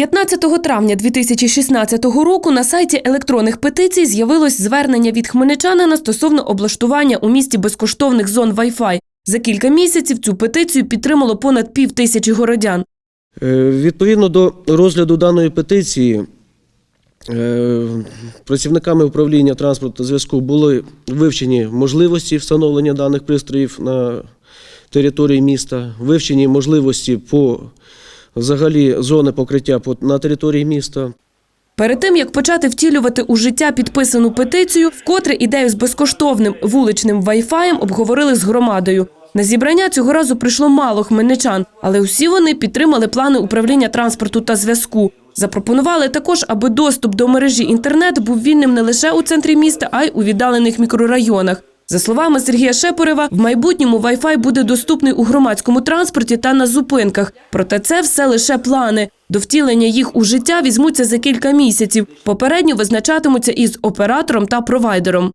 15 травня 2016 року на сайті електронних петицій з'явилось звернення від хмельничанина стосовно облаштування у місті безкоштовних зон Wi-Fi. За кілька місяців цю петицію підтримало понад пів тисячі городян. Е, Відповідно до розгляду даної петиції, е, працівниками управління транспорту та зв'язку були вивчені можливості встановлення даних пристроїв на території міста, вивчені можливості по взагалі зони покриття по- на території міста. Перед тим як почати втілювати у життя підписану петицію, вкотре ідею з безкоштовним вуличним вайфаєм обговорили з громадою. На зібрання цього разу прийшло мало хмельничан, але усі вони підтримали плани управління транспорту та зв'язку. Запропонували також, аби доступ до мережі інтернет був вільним не лише у центрі міста, а й у віддалених мікрорайонах. За словами Сергія Шепорева, в майбутньому Wi-Fi буде доступний у громадському транспорті та на зупинках. Проте це все лише плани. До втілення їх у життя візьмуться за кілька місяців. Попередньо визначатимуться із оператором та провайдером.